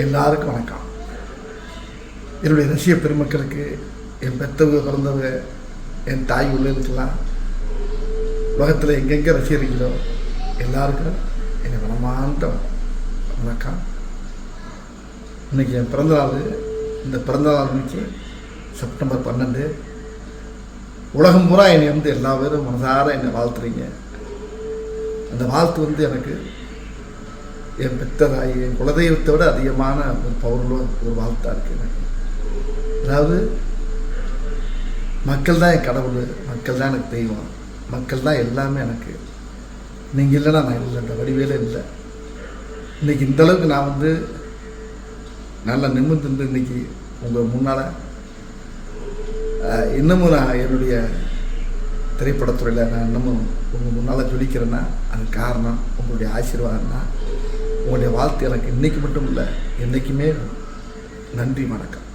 எல்லாருக்கும் வணக்கம். என்னுடைய ரசிக பெருமக்களுக்கு என் பெத்தவங்க பிறந்தவங்க என் தாய் உள்ளதுக்கெல்லாம் உலகத்தில் எங்கெங்கே ரசிகர்களோ எல்லாருக்கும் என்னை மனமார்ந்த வணக்கம். இன்னைக்கு என் பிறந்தநாள் இந்த பிறந்தநாள் அன்னைக்கு செப்டம்பர் பன்னெண்டு. உலகம் பூரா என்னை வந்து எல்லா பேரும் மனதார என்னை வாழ்த்துறீங்க. அந்த வாழ்த்து வந்து எனக்கு என் பெத்த என் குலதெய்வத்தை விட அதிகமான ஒரு பவர்ல ஒரு வாழ்த்தாக இருக்கு எனக்கு. அதாவது மக்கள் தான் என் கடவுள் மக்கள் தான் எனக்கு தெய்வம் மக்கள் தான் எல்லாமே எனக்கு. நீங்கள் இல்லைன்னா நான் இல்லை இந்த வடிவேலே இல்லை. இன்னைக்கு இந்தளவுக்கு நான் வந்து நல்லா நிமிர்ந்து இருந்து இன்னைக்கு உங்கள் முன்னால் இன்னமும் நான் என்னுடைய திரைப்படத்துறையில் நான் இன்னமும் உங்கள் முன்னால் ஜொலிக்கிறேன்னா அதுக்கு காரணம் உங்களுடைய ஆசீர்வாதம் தான் உங்களுடைய வாழ்த்து எனக்கு இன்னைக்கு மட்டும் இல்லை என்றைக்குமே நன்றி வணக்கம்.